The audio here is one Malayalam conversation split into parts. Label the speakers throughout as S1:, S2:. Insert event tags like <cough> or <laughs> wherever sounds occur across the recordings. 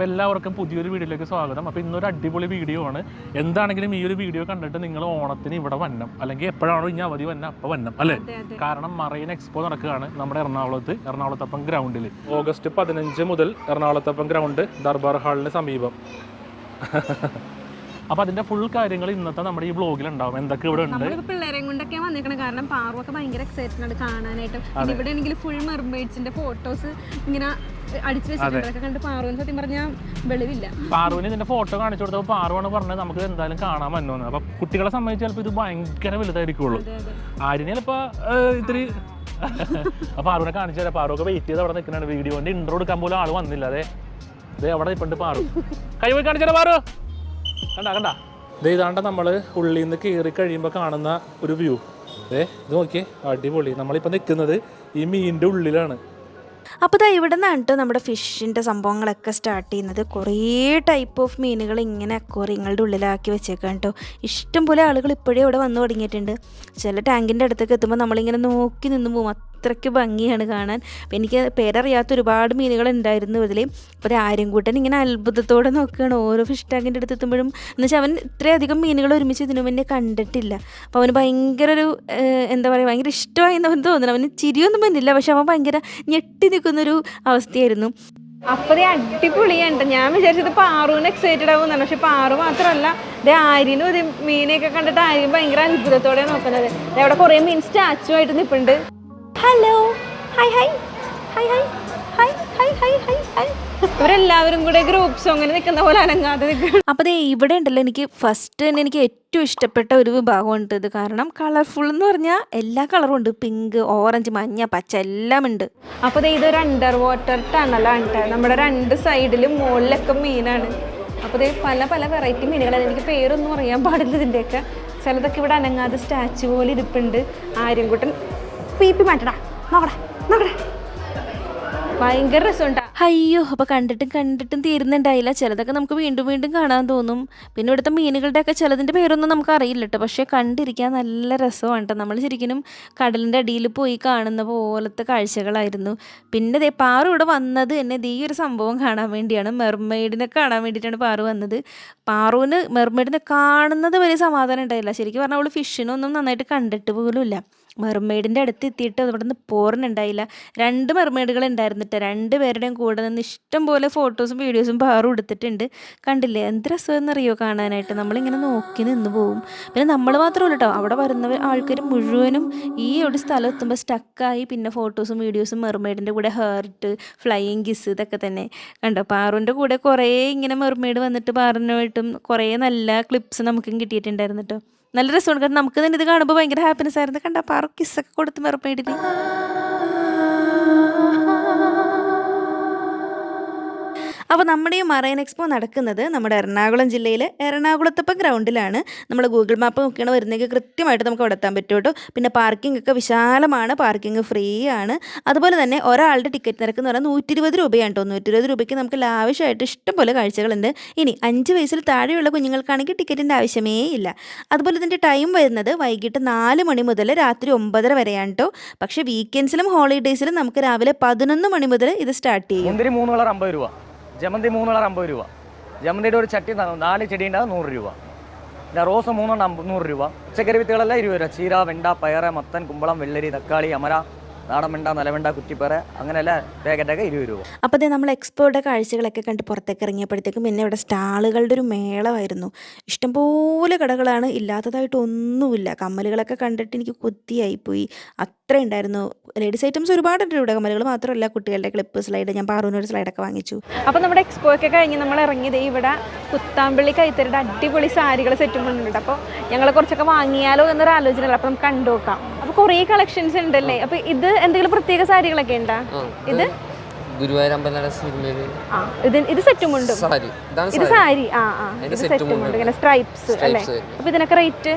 S1: അപ്പോൾ എല്ലാവർക്കും പുതിയൊരു വീഡിയോയിലേക്ക് സ്വാഗതം. അപ്പോൾ ഇന്നൊരു അടിപൊളി വീഡിയോ ആണ്. എന്താണെങ്കിലും ഈ ഒരു വീഡിയോ കണ്ടിട്ട് നിങ്ങൾ ഓണത്തിന് ഇവിടെ വന്നം അല്ലെങ്കിൽ എപ്പോഴാണോ ഇനി അവധി വന്നം അപ്പോൾ വന്നം അല്ലേ? കാരണം മറൈൻ എക്സ്പോ നടക്കുകയാണ് നമ്മുടെ എറണാകുളത്ത് എറണാകുളത്തപ്പം ഗ്രൗണ്ടിൽ ഓഗസ്റ്റ് പതിനഞ്ച് മുതൽ എറണാകുളത്തപ്പം ഗ്രൗണ്ട് ദർബാർ ഹാളിന് സമീപം. അപ്പോൾ അതിന്റെ ഫുൾ കാര്യങ്ങൾ ഇന്നത്തെ നമ്മുടെ ഈ ബ്ലോഗിൽ ഉണ്ടാവും. എന്തൊക്കെ ഇവിടെ ഉണ്ട്?
S2: പിള്ളേരെയും കൊണ്ടൊക്കെ വന്നിരിക്കണം. കാരണം പാറുവൊക്കെ ഭയങ്കര എക്സൈറ്റഡ് ആണ് കാണാനായിട്ട്. ഇവിടെ ആണെങ്കിൽ ഫുൾ മെർമെയ്ഡ്സിന്റെ ഫോട്ടോസ് ഇങ്ങനെ പാറുവിന്
S1: ഇതിന്റെ ഫോട്ടോ കാണിച്ചു കൊടുത്തപ്പോൾ പാറുവാണ് പറഞ്ഞത് നമുക്ക് എന്തായാലും കാണാൻ പറ്റുമെന്ന് അപ്പൊ കുട്ടികളെ സംബന്ധിച്ച് ചിലപ്പോൾ ഇത് ഭയങ്കര വലുതായിരിക്കുള്ളൂ.
S2: ആരിനെ
S1: ആര്യനെ ചിലപ്പോ ഇത്തിരി <laughs> അപ്പൊ പാറുവിനെ കാണിച്ചു തരാം. പാറുവൊക്കെ വെയിറ്റ് ചെയ്ത് അവിടെ നിൽക്കുന്നുണ്ട്. വീഡിയോന്റെ ഇൻട്രോ എടുക്കാൻ പോലും ആൾ വന്നില്ല. അതെ. അതെ അവിടെ ഇപ്പണ്ട് പാറു. കൈ പോയി കാണിച്ചു തരാം പാറു. കണ്ട കണ്ട. ദേ ഇതാണ്ട് നമ്മൾ ഉള്ളിൽ നിന്ന് കയറി കഴിയുമ്പോൾ കാണുന്ന ഒരു വ്യൂ അതെ ഇത് നോക്കിയേ അടിപൊളി. നമ്മളിപ്പോൾ നിൽക്കുന്നത് ഈ മീനിന്റെ ഉള്ളിലാണ്.
S3: അപ്പോൾ ദാ ഇവിടെ നിന്നാണ് കേട്ടോ നമ്മുടെ ഫിഷിന്റെ സംഭവങ്ങളൊക്കെ സ്റ്റാർട്ട് ചെയ്യുന്നത്. കുറേ ടൈപ്പ് ഓഫ് മീനുകൾ ഇങ്ങനെ അക്വറിയങ്ങളുടെ ഉള്ളിലാക്കി വെച്ചേക്കാം കേട്ടോ ഇഷ്ടംപോലെ ആളുകൾ ഇപ്പോഴേ ഇവിടെ വന്നു തുടങ്ങിയിട്ടുണ്ട്. ചില ടാങ്കിന്റെ അടുത്തൊക്കെ എത്തുമ്പോൾ നമ്മളിങ്ങനെ നോക്കി നിന്ന് പോകും അത്രയ്ക്ക് ഭംഗിയാണ് കാണാൻ. അപ്പം എനിക്ക് പേരറിയാത്ത ഒരുപാട് മീനുകൾ ഉണ്ടായിരുന്നു ഇതിൽ അപ്പോൾ ആര്യൻകൂട്ടൻ ഇങ്ങനെ അത്ഭുതത്തോടെ നോക്കുകയാണ്. ഓരോ ഫിഷ് ടാങ്കിന്റെ അടുത്ത് എത്തുമ്പോഴും എന്ന് വെച്ചാൽ അവൻ ഇത്രയധികം മീനുകൾ ഒരുമിച്ച് ഇതിനു മുന്നേ കണ്ടിട്ടില്ല. അപ്പോൾ അവന് ഭയങ്കര ഒരു എന്താ പറയുക ഭയങ്കര ഇഷ്ടമായി അവന് തോന്നുന്നു അവന് ചിരിയൊന്നും വന്നില്ല. പക്ഷെ അവൻ ഭയങ്കര ഞെട്ടി നിൽക്കുന്നൊരു അവസ്ഥയായിരുന്നു.
S2: അപ്പതേ അടിപൊളിയുണ്ട് ഞാൻ വിചാരിച്ചത് പാറുവിന് എക്സൈറ്റഡ് ആവുന്നതാണ് പക്ഷെ പാറു മാത്രമല്ല ദേ ആര്യനും ഇത് മീനെയൊക്കെ കണ്ടിട്ട് ആര്യൻ ഭയങ്കര അത്ഭുതത്തോടെ നോക്കുന്നത്. അവിടെ കുറേ മീൻ സ്റ്റാച്ചു ആയിട്ട് നിൽപ്പുണ്ട് hello hi hi hi hi hi hi hi hi hi ഇവരെല്ലാവരും കൂടെ ഗ്രൂപ്പ് സോങ്ങിന് നിൽക്കുന്ന പോലെ അനങ്ങാതെ നിൽക്കുന്നു.
S3: അപ്പോൾ ദേ ഇവിടെ ഉണ്ടല്ലോ എനിക്ക് ഫസ്റ്റ് തന്നെ എനിക്ക് ഏറ്റവും ഇഷ്ടപ്പെട്ട ഒരു വിഭാഗമുണ്ട് ഇത്. കാരണം കളർഫുൾ എന്ന് പറഞ്ഞാൽ എല്ലാ കളറും ഉണ്ട്. പിങ്ക് ഓറഞ്ച് മഞ്ഞ പച്ച എല്ലാം ഉണ്ട്.
S2: അപ്പോൾ ദേ ഇതൊരു അണ്ടർ വാട്ടർ ടണലാണ് കേട്ടോ നമ്മുടെ രണ്ട് സൈഡിലും മുകളിലൊക്കെ മീനാണ് അപ്പോൾ ദേ പല പല വെറൈറ്റി മീനുകളാണ്. എനിക്ക് പേരൊന്നും അറിയാൻ പാടില്ല ഇതിന്റെയൊക്കെ ചിലതൊക്കെ ഇവിടെ അനങ്ങാതെ സ്റ്റാച്ചു പോലെ ഇരിപ്പുണ്ട്. ആര്യൻകുട്ടൻ പീപ്പി മാറ്റടാ നോക്കടാ നോക്കടാ. ഭയങ്കര രസമുണ്ടാ.
S3: അയ്യോ അപ്പോൾ കണ്ടിട്ടും കണ്ടിട്ടും തീരുന്നുണ്ടായില്ല. ചിലതൊക്കെ നമുക്ക് വീണ്ടും വീണ്ടും കാണാൻ തോന്നും. പിന്നെ ഇവിടുത്തെ മീനുകളുടെയൊക്കെ ചിലതിന്റെ പേരൊന്നും നമുക്ക് അറിയില്ല കേട്ടോ. പക്ഷേ കണ്ടിരിക്കാൻ നല്ല രസമാണ് കേട്ടോ. നമ്മൾ ശരിക്കും കടലിന്റെ അടിയിൽ പോയി കാണുന്ന പോലത്തെ കാഴ്ചകളായിരുന്നു. പിന്നെ ദേ പാറു ഇവിടെ വന്നത് തന്നെ ദേ ഈ ഒരു സംഭവം കാണാൻ വേണ്ടിയാണ്. മെർമെയ്ഡിനെ കാണാൻ വേണ്ടിയിട്ടാണ് പാറു വന്നത്. പാറുവിന് മെർമെയ്ഡിനെ കാണുന്നത് വലിയ സമാധാനം ഉണ്ടായില്ല. ശരിക്കും പറഞ്ഞാൽ അവൾ ഫിഷിനൊന്നും നന്നായിട്ട് കണ്ടിട്ട് പോലുമില്ല. മെർമെയ്ഡിന്റെ അടുത്ത് എത്തിയിട്ട് അവിടെ നിന്ന് പോറിനുണ്ടായില്ല രണ്ട് മെർമെയ്ഡുകൾ ഉണ്ടായിരുന്നിട്ട് രണ്ട് പേരുടെയും കൂടെ നിന്ന് ഇഷ്ടം പോലെ ഫോട്ടോസും വീഡിയോസും പാറും എടുത്തിട്ടുണ്ട്. കണ്ടില്ലേ? എന്ത് രസമെന്നറിയോ കാണാനായിട്ട്? നമ്മളിങ്ങനെ നോക്കി നിന്ന് പോവും. പിന്നെ നമ്മൾ മാത്രമല്ല കേട്ടോ അവിടെ വരുന്ന ആൾക്കാർ മുഴുവനും ഈ ഒരു സ്ഥലം എത്തുമ്പോൾ സ്റ്റക്കായി പിന്നെ ഫോട്ടോസും വീഡിയോസും മെർമെയ്ഡിന്റെ കൂടെ ഹേർട്ട് ഫ്ലൈയിങ് കിസ് ഇതൊക്കെ തന്നെ. കണ്ടോ? പാറുവിന്റെ കൂടെ കുറേ ഇങ്ങനെ മെർമെയ്ഡ് വന്നിട്ട് പാറിനായിട്ടും കുറേ നല്ല ക്ലിപ്സ് നമുക്കും കിട്ടിയിട്ടുണ്ടായിരുന്നു കേട്ടോ നല്ല രസമാണ്. കാരണം നമുക്ക് തന്നെ ഇത് കാണുമ്പോൾ ഭയങ്കര ഹാപ്പിനെസ് ആയിരുന്നു. കണ്ട? പാറു കിസ്സൊക്കെ കൊടുത്ത് മെർമെയ്ഡിന് അപ്പോൾ നമ്മുടെ ഈ മറൈൻ എക്സ്പോ നടക്കുന്നത് നമ്മുടെ എറണാകുളം ജില്ലയിലെ എറണാകുളത്തപ്പം ഗ്രൗണ്ടിലാണ്. നമ്മൾ ഗൂഗിൾ മാപ്പ് നോക്കിയാണ് വരുന്നെങ്കിൽ കൃത്യമായിട്ട് നമുക്ക് അവിടെ എത്താൻ പറ്റും കേട്ടോ. പിന്നെ പാർക്കിംഗ് ഒക്കെ വിശാലമാണ്. പാർക്കിംഗ് ഫ്രീ ആണ്. അതുപോലെ തന്നെ ഒരാളുടെ ടിക്കറ്റ് നിരക്ക് എന്ന് പറയുന്നത് നൂറ്റി ഇരുപത് രൂപയാണ് കേട്ടോ. ഇരുപത് രൂപയ്ക്ക് നമുക്ക് ലാവശ്യമായിട്ട് ഇഷ്ടംപോലെ കാഴ്ചകളുണ്ട്. ഇനി അഞ്ച് വയസ്സിൽ താഴെയുള്ള കുഞ്ഞുങ്ങൾക്കാണെങ്കിൽ ടിക്കറ്റിന്റെ ആവശ്യമേ ഇല്ല. അതുപോലെ ഇതിന്റെ ടൈം വരുന്നത് വൈകിട്ട് നാല് മണി മുതൽ രാത്രി ഒമ്പതര വരെയാണ് കേട്ടോ. പക്ഷേ വീക്കെൻഡ്സിലും ഹോളിഡേയ്സിലും നമുക്ക് രാവിലെ പതിനൊന്ന് മണി മുതൽ ഇത് സ്റ്റാർട്ട് ചെയ്യും.
S4: മൂന്ന് കളർ അമ്പത് രൂപ. ജമന്തി മൂന്ന് കളർ അമ്പത് രൂപ. ജമന്തിയുടെ ഒരു ചട്ടി നാല് ചെടി ഉണ്ടാകും നൂറ് രൂപ. പിന്നെ റോസ് മൂന്നെണ്ണം നൂറ് രൂപ. പച്ചക്കറി വിത്തുകളെല്ലാം ഇരുപത് രൂപ. ചീര വെണ്ട പയറ് മത്തൻ കുമ്പളം വെള്ളരി തക്കാളി അമര നാടൻ വെണ്ട കുറ്റിപ്പേറ അങ്ങനെയല്ല പാക്കറ്റൊക്കെ ഇരുപത് രൂപ.
S3: അപ്പോൾ ദേ നമ്മൾ എക്സ്പോയുടെ കാഴ്ചകളൊക്കെ കണ്ട് പുറത്തേക്ക് ഇറങ്ങിയപ്പോഴത്തേക്കും പിന്നെ ഇവിടെ സ്റ്റാളുകളുടെ ഒരു മേളമായിരുന്നു. ഇഷ്ടംപോലെ കടകളാണ് ഇല്ലാത്തതായിട്ട് ഒന്നുമില്ല. കമ്മലുകളൊക്കെ കണ്ടിട്ട് എനിക്ക് കൊത്തിയായിപ്പോയി അത്ര ഉണ്ടായിരുന്നു. ലേഡീസ് ഐറ്റംസ് ഒരുപാടുണ്ട് ഇവിടെ. കമ്മലുകൾ മാത്രമല്ല കുട്ടികളുടെ ക്ലിപ്പ് സ്ലൈഡ് ഞാൻ പാറൂനൊരു സ്ലൈഡൊക്കെ വാങ്ങിച്ചു.
S2: അപ്പോൾ നമ്മുടെ എക്സ്പോ ഒക്കെ കഴിഞ്ഞ് നമ്മൾ ഇറങ്ങിയത് ഇവിടെ കുത്താമ്പള്ളി കൈത്തരുടെ അടിപൊളി സാരികൾ സെറ്റും കൊണ്ടുണ്ട്. അപ്പോൾ ഞങ്ങളെ കുറച്ചൊക്കെ വാങ്ങിയാലോ എന്നൊരു ആലോചന അപ്പോൾ നമുക്ക് കണ്ടു നോക്കാം. അപ്പോൾ കുറേ കളക്ഷൻസ് ഉണ്ടല്ലേ? അപ്പൊ ഇത് എന്തെങ്കിലും പ്രത്യേക സാരികളൊക്കെ ഉണ്ടാ? ഇത്
S5: ഗുരുവായൂർ അമ്പലനട
S2: സിനിമയിൽ ഇത് ഇത് സെറ്റും ഉണ്ട്
S5: സാരി.
S2: ഇത്
S5: സാരി.
S2: ആ ആ ഇത് സെറ്റും ഉണ്ട് ഇങ്ങനെ സ്ട്രൈപ്സ് അല്ലേ? അപ്പൊ ഇതിനൊക്കെ റേറ്റ്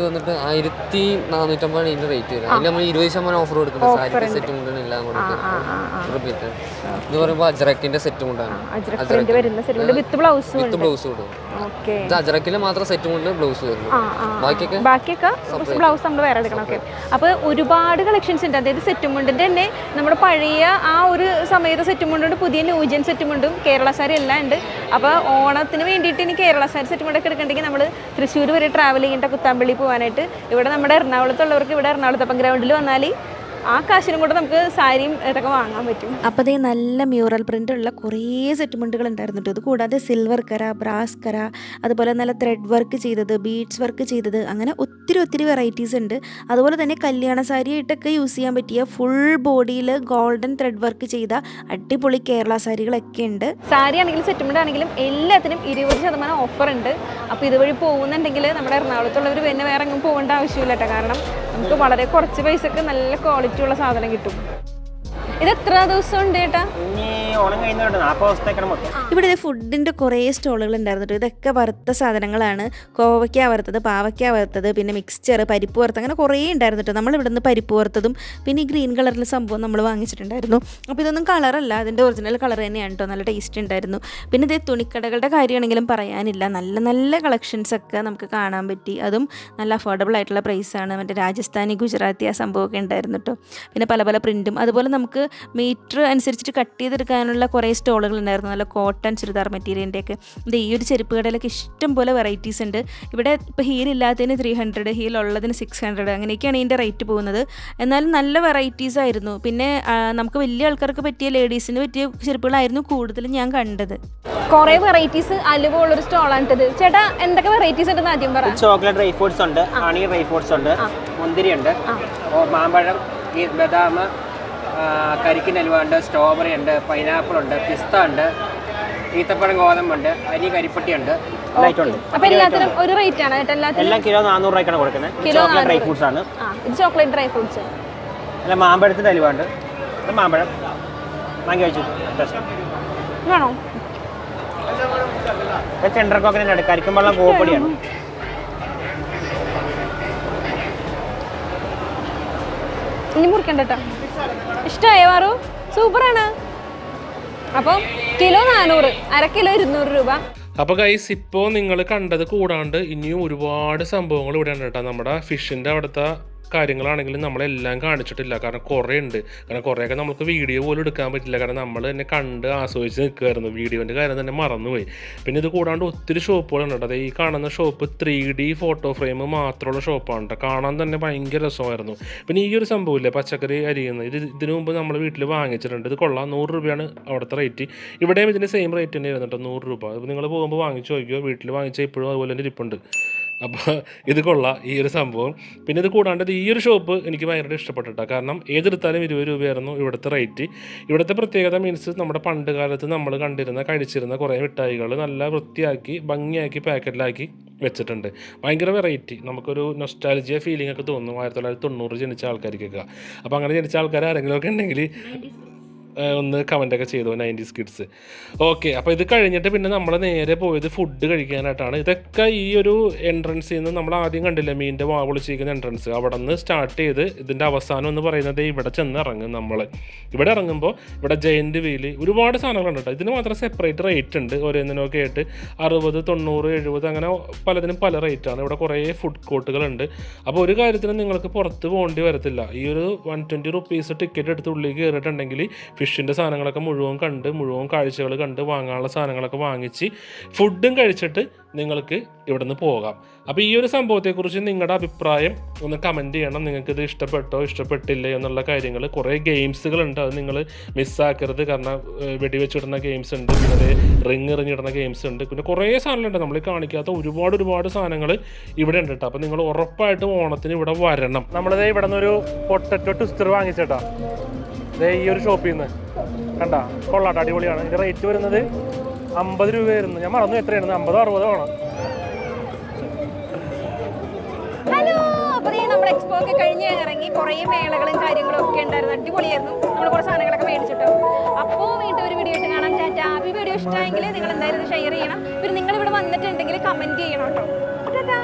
S5: ഇത് വന്നിട്ട് ആയിരത്തി നാനൂറ്റമ്പതാണ് ഇതിന്റെ റേറ്റ് വരുന്നത് അതിൽ നമ്മൾ ഇരുപത് ശതമാനം ഓഫർ കൊടുക്കുന്നത് സാരി സെറ്റ് മുണ്ടാണ് എല്ലാം കൊടുക്കുന്നത് ഇത് പറയുമ്പോൾ അജറക്കിന്റെ സെറ്റ് മുണ്ടാണ്
S2: വിത്ത് ബ്ലൗസും
S5: കൊടുക്കും ഇത് അജറക്കിലെ മാത്രം സെറ്റ് കൊണ്ട് ബ്ലൗസ് വരുന്നു. ബാക്കിയൊക്കെ
S2: ബാക്കിയൊക്കെ ബ്ലൗസ് നമ്മൾ വേറെ എടുക്കണം. ഓക്കെ അപ്പോൾ ഒരുപാട് കളക്ഷൻസ് ഉണ്ട്. അതായത് സെറ്റ് മുണ്ടിന്റെ തന്നെ നമ്മുടെ പഴയ ആ ഒരു സമയത്ത് സെറ്റ് മുണ്ടുണ്ട് പുതിയ ന്യൂജൻ സെറ്റ് മുണ്ടും കേരള സാരി എല്ലാം ഉണ്ട്. അപ്പോൾ ഓണത്തിന് വേണ്ടിയിട്ട് ഇനി കേരള സാരി സെറ്റ് മുടക്കി എടുക്കണമെങ്കിൽ നമ്മൾ തൃശ്ശൂർ വരെ ട്രാവൽ ചെയ്യേണ്ട കുത്താമ്പള്ളി പോകാനായിട്ട് ഇവിടെ നമ്മുടെ എറണാകുളത്തുള്ളവർക്ക് ഇവിടെ എറണാകുളത്തപ്പം ഗ്രൗണ്ടിൽ വന്നാൽ ആ കാശിനും കൂടെ നമുക്ക് സാരിയും ഇതൊക്കെ വാങ്ങാൻ പറ്റും.
S3: അപ്പോൾ അതേ നല്ല മ്യൂറൽ പ്രിന്റ് ഉള്ള കുറേ സെറ്റ് മുണ്ടുകൾ ഉണ്ടായിരുന്നു കേട്ടോ ഇത് കൂടാതെ സിൽവർ കര ബ്രാസ് കര അതുപോലെ നല്ല ത്രെഡ് വർക്ക് ചെയ്തത് ബീഡ്സ് വർക്ക് ചെയ്തത് അങ്ങനെ ഒത്തിരി ഒത്തിരി വെറൈറ്റീസ് ഉണ്ട്. അതുപോലെ തന്നെ കല്യാണ സാരി ആയിട്ടൊക്കെ യൂസ് ചെയ്യാൻ പറ്റിയ ഫുൾ ബോഡിയിൽ ഗോൾഡൻ ത്രെഡ് വർക്ക് ചെയ്ത അടിപൊളി കേരള സാരികളൊക്കെ ഉണ്ട്.
S2: സാരി ആണെങ്കിലും സെറ്റിൽമെന്റ് ആണെങ്കിലും എല്ലാത്തിനും ഇരുപത് ശതമാനം ഓഫർ ഉണ്ട്. അപ്പൊ ഇതുവഴി പോകുന്നുണ്ടെങ്കിൽ നമ്മുടെ എറണാകുളത്തുള്ളവർ പിന്നെ വേറെ എങ്ങും പോകേണ്ട ആവശ്യമില്ല കേട്ടോ കാരണം നമുക്ക് വളരെ കുറച്ച് പൈസക്ക് നല്ല ക്വാളിറ്റി ഉള്ള സാധനം കിട്ടും. ഇത് എത്ര ദിവസം ഉണ്ട് ചേട്ടാ
S3: ഇവിടെ ഫുഡിന്റെ കുറേ സ്റ്റോളുകൾ ഉണ്ടായിരുന്നു ഇതൊക്കെ വറുത്ത സാധനങ്ങളാണ്. കോവയ്ക്ക വറുത്തത് പാവയ്ക്ക വറുത്തത് പിന്നെ മിക്സ്ചർ പരിപ്പ് വറുത്തത് അങ്ങനെ കുറേ ഉണ്ടായിരുന്നു കേട്ടോ നമ്മൾ ഇവിടെ നിന്ന് പരിപ്പ് വറുത്തതും പിന്നെ ഈ ഗ്രീൻ കളറിലെ സംഭവം നമ്മൾ വാങ്ങിച്ചിട്ടുണ്ടായിരുന്നു. അപ്പോൾ ഇതൊന്നും കളറല്ല അതിന്റെ ഒറിജിനൽ കളർ തന്നെയാണ് കേട്ടോ നല്ല ടേസ്റ്റ് ഉണ്ടായിരുന്നു. പിന്നെ ഇത് തുണിക്കടകളുടെ കാര്യമാണെങ്കിലും പറയാനില്ല. നല്ല നല്ല കളക്ഷൻസ് ഒക്കെ നമുക്ക് കാണാൻ പറ്റി. അതും നല്ല അഫോർഡബിൾ ആയിട്ടുള്ള പ്രൈസാണ് മറ്റേ രാജസ്ഥാനി ഗുജറാത്തി ആ സംഭവമൊക്കെ ഉണ്ടായിരുന്നു കേട്ടോ പിന്നെ പല പല പ്രിന്റും അതുപോലെ നമുക്ക് മീറ്റർ അനുസരിച്ചിട്ട് കട്ട് ചെയ്തെടുക്കാനുള്ള കുറേ സ്റ്റോളുകൾ ഉണ്ടായിരുന്നു. നല്ല കോട്ടൺ ചുരിദാർ മെറ്റീരിയലിന്റെ ഒക്കെ ഇത് ഈ ഒരു ചെരുപ്പ് കടയിലൊക്കെ ഇഷ്ടം പോലെ വെറൈറ്റീസ് ഉണ്ട്. ഇവിടെ ഇപ്പോൾ ഹീൽ ഇല്ലാത്തതിന് ത്രീ ഹൺഡ്രഡ് ഹീൽ ഉള്ളതിന് സിക്സ് ഹൺഡ്രഡ് അങ്ങനെയൊക്കെയാണ് ഇതിന്റെ റേറ്റ് പോകുന്നത്. എന്നാലും നല്ല വെറൈറ്റീസ് ആയിരുന്നു. പിന്നെ നമുക്ക് വലിയ ആൾക്കാർക്ക് പറ്റിയ ലേഡീസിന് പറ്റിയ ചെരുപ്പുകളായിരുന്നു കൂടുതലും ഞാൻ കണ്ടത്.
S2: കുറേ വെറൈറ്റീസ് അലുവ ഉള്ളൊരു സ്റ്റോളാണ് ഇത്. ചേട്ടാ എന്തൊക്കെ വെറൈറ്റീസ് ഉണ്ടെന്ന് ആദ്യം പറയാം
S6: ചോക്ലേറ്റ് റൈഫോർട്സ് ഫ്രൂട്ട്സ് ഉണ്ട് ഹണി റൈഫോർട്സ് ഫ്രൂട്ട്സ് ഉണ്ട് മുന്തിരി ഉണ്ട് ഓ, മാമ്പഴം ഈ ബദാം കരിക്കിൻ അലുവ ഉണ്ട് സ്ട്രോബെറി ഉണ്ട് പൈനാപ്പിൾ ഉണ്ട് പിസ്ത ഉണ്ട് ഈത്തപ്പഴം ഗോതമ്പുണ്ട് അരി കരിപ്പട്ടി ഉണ്ട്. ലൈറ്റ് ഉണ്ട്.
S2: അപ്പൊ എല്ലാത്തിനും ഒരു റേറ്റ് ആണ്
S6: എല്ലാം കിലോ നാനൂറ് രൂപയ്ക്കാണ് കൊടുക്കുന്നത്.
S2: കിലോ
S6: ചോക്ലേറ്റ് ഡ്രൈ ഫ്രൂട്ട്സ് ആണ്.
S2: ചോക്ലേറ്റ് ഡ്രൈ ഫ്രൂട്ട്സ്
S6: അല്ല മാമ്പഴത്തിന്റെ ഹലുവ ഉണ്ട്. മാമ്പഴം. വാങ്ങി ബെസ്റ്റ്
S2: വേണോ
S6: ചെണ്ടർ കൂവപ്പൊടിയാണ്
S2: ഇനി മുറിക്കണ്ട കേട്ടോ വാറു? സൂപ്പറാണ്. അപ്പം കിലോ നാനൂറ് അര കിലോ ഇരുന്നൂറ് രൂപ.
S1: അപ്പോൾ ഗൈസ് ഇപ്പോ നിങ്ങൾ കണ്ടത് കൂടാണ്ട് ഇനിയും ഒരുപാട് സംഭവങ്ങൾ ഇവിടെ ഉണ്ട് കേട്ടോ നമ്മുടെ ഫിഷിന്റെ അവിടുത്തെ കാര്യങ്ങളാണെങ്കിലും നമ്മളെല്ലാം കാണിച്ചിട്ടില്ല. കാരണം കുറേ ഉണ്ട് കാരണം കുറേയൊക്കെ നമുക്ക് വീഡിയോ പോലും എടുക്കാൻ പറ്റില്ല. കാരണം നമ്മൾ തന്നെ കണ്ട് ആസ്വദിച്ച് നിൽക്കുമായിരുന്നു വീഡിയോന്റെ കാര്യം തന്നെ മറന്നുപോയി. പിന്നെ ഇത് കൂടാണ്ട് ഒത്തിരി ഷോപ്പുകളുണ്ട് കേട്ടോ. ഈ കാണുന്ന shop three D photo frame മാത്രമുള്ള ഷോപ്പാണ് കേട്ടോ. കാണാൻ തന്നെ ഭയങ്കര രസമായിരുന്നു. പിന്നെ ഈ ഒരു സംഭവമില്ലേ? പച്ചക്കറി അരിയുന്നത്. ഇത് ഇതിനു മുമ്പ് നമ്മൾ വീട്ടിൽ വാങ്ങിച്ചിട്ടുണ്ട്. ഇത് കൊള്ളാം. നൂറ് രൂപയാണ് അവിടുത്തെ റേറ്റ് ഇവിടെയും ഇതിന്റെ സെയിം റേറ്റ് തന്നെ ആയിരുന്നു കേട്ടോ. നൂറ് രൂപ. നിങ്ങൾ പോകുമ്പോൾ വാങ്ങിച്ചു നോക്കിയോ വീട്ടിൽ വാങ്ങിച്ചാൽ ഇപ്പോഴും അതുപോലെ തന്നെ ഇരിപ്പുണ്ട്. അപ്പോൾ ഇത് കൊള്ളാം ഈ ഒരു സംഭവം. പിന്നെ ഇത് കൂടാണ്ട് ഈ ഒരു ഷോപ്പ് എനിക്ക് ഭയങ്കര ഇഷ്ടപ്പെട്ടിട്ട. കാരണം ഏതെടുത്താലും ഇരുപത് രൂപയായിരുന്നു ഇവിടുത്തെ റേറ്റ് ഇവിടുത്തെ പ്രത്യേകത മീൻസ് നമ്മുടെ പണ്ട് കാലത്ത് നമ്മൾ കണ്ടിരുന്ന കഴിച്ചിരുന്ന കുറേ മിഠായികൾ നല്ല വൃത്തിയാക്കി ഭംഗിയാക്കി പാക്കറ്റിലാക്കി വെച്ചിട്ടുണ്ട്. ഭയങ്കര വെറൈറ്റി നമുക്കൊരു നൊസ്റ്റാലജിയ ഫീലിംഗ് ഒക്കെ തോന്നും ആയിരത്തി തൊള്ളായിരത്തി തൊണ്ണൂറ് ജനിച്ച ആൾക്കാർക്കൊക്കെ. അപ്പോൾ അങ്ങനെ ജനിച്ച ആൾക്കാർ ആരെങ്കിലുമൊക്കെ ഉണ്ടെങ്കിൽ ഒന്ന് കമന്റൊക്കെ ചെയ്തു നയന്റീസ് കിഡ്സ് ഓക്കെ അപ്പോൾ ഇത് കഴിഞ്ഞിട്ട് പിന്നെ നമ്മൾ നേരെ പോയത് ഫുഡ് കഴിക്കാനായിട്ടാണ്. ഇതൊക്കെ ഈ ഒരു എൻട്രൻസിൽ നിന്ന് നമ്മൾ ആദ്യം കണ്ടില്ല മീന്റെ വാ വിളിച്ചിരിക്കുന്ന എൻട്രൻസ് അവിടെ നിന്ന് സ്റ്റാർട്ട് ചെയ്ത് ഇതിന്റെ അവസാനം എന്ന് പറയുന്നത് ഇവിടെ ചെന്ന് ഇറങ്ങും നമ്മൾ ഇവിടെ ഇറങ്ങുമ്പോൾ ഇവിടെ ജയന്റ് വീൽ ഒരുപാട് സാധനങ്ങളുണ്ട് കേട്ടോ. ഇതിന് മാത്രം സെപ്പറേറ്റ് റേറ്റ് ഉണ്ട്. ഓരോന്നിനൊക്കെ ആയിട്ട് അറുപത് തൊണ്ണൂറ് എഴുപത് അങ്ങനെ പലതിനും പല റേറ്റാണ് ഇവിടെ കുറേ ഫുഡ് കോർട്ടുകളുണ്ട് അപ്പോൾ ഒരു കാര്യത്തിനും നിങ്ങൾക്ക് പുറത്ത് പോകേണ്ടി വരത്തില്ല. ഈ ഒരു വൺ ട്വന്റി റുപ്പീസ് ടിക്കറ്റ് എടുത്ത് ഉള്ളിൽ കയറിയിട്ടുണ്ടെങ്കിൽ ഫിഷിന്റെ സാധനങ്ങളൊക്കെ മുഴുവൻ കണ്ട് മുഴുവൻ കാഴ്ചകൾ കണ്ട് വാങ്ങാനുള്ള സാധനങ്ങളൊക്കെ വാങ്ങിച്ച് ഫുഡും കഴിച്ചിട്ട് നിങ്ങൾക്ക് ഇവിടെ നിന്ന് പോകാം. അപ്പോൾ ഈ ഒരു സംഭവത്തെക്കുറിച്ച് നിങ്ങളുടെ അഭിപ്രായം ഒന്ന് കമന്റ് ചെയ്യണം. നിങ്ങൾക്ക് ഇത് ഇഷ്ടപ്പെട്ടോ ഇഷ്ടപ്പെട്ടില്ലേ എന്നുള്ള കാര്യങ്ങൾ കുറേ ഗെയിംസുകളുണ്ട് അത് നിങ്ങൾ മിസ്സാക്കരുത് കാരണം വെടിവെച്ചിടുന്ന ഗെയിംസ് ഉണ്ട്. പിന്നെ റിങ് എറിഞ്ഞിടുന്ന ഗെയിംസ് ഉണ്ട്. പിന്നെ കുറേ സാധനങ്ങളുണ്ട്. നമ്മൾ കാണിക്കാത്ത ഒരുപാട് ഒരുപാട് സാധനങ്ങൾ ഇവിടെ ഉണ്ട് കേട്ടോ അപ്പോൾ നിങ്ങൾ ഉറപ്പായിട്ടും ഓണത്തിന് ഇവിടെ വരണം. നമ്മളിത് ഇവിടെ നിന്നൊരു പൊട്ടറ്റോ ട്വിസ്റ്റർ വാങ്ങിച്ചേട്ടാ. ഈ ഒരു ഷോപ്പിൽ നിന്ന്. കണ്ട? കൊള്ളാട്ട അടിപൊളിയാണ്. ഇതിന്റെ റേറ്റ് വരുന്നത് അമ്പത് രൂപ വരുന്നത് ഞാൻ മറന്നു എത്രയാണ് അമ്പതോ അറുപതോ ആണ്?
S2: നമ്മുടെ എക്സ്പോ ഒക്കെ കഴിഞ്ഞ് ഇറങ്ങി കുറേ മേളകളും കാര്യങ്ങളും ഒക്കെ ഉണ്ടായിരുന്നു. അടിപൊളിയായിരുന്നു. നമ്മൾ കുറേ സാധനങ്ങളൊക്കെ മേടിച്ചിട്ടോ. അപ്പോൾ വീണ്ടും ഒരു വീഡിയോ ഇട്ട് കാണാം. ടാറ്റാ. ഈ വീഡിയോ ഇഷ്ടമായെങ്കിൽ നിങ്ങൾ എന്തായാലും ഷെയർ ചെയ്യണം. പിന്നെ നിങ്ങൾ ഇവിടെ വന്നിട്ടുണ്ടെങ്കിൽ കമന്റ് ചെയ്യണം കേട്ടോ. ടാറ്റാ.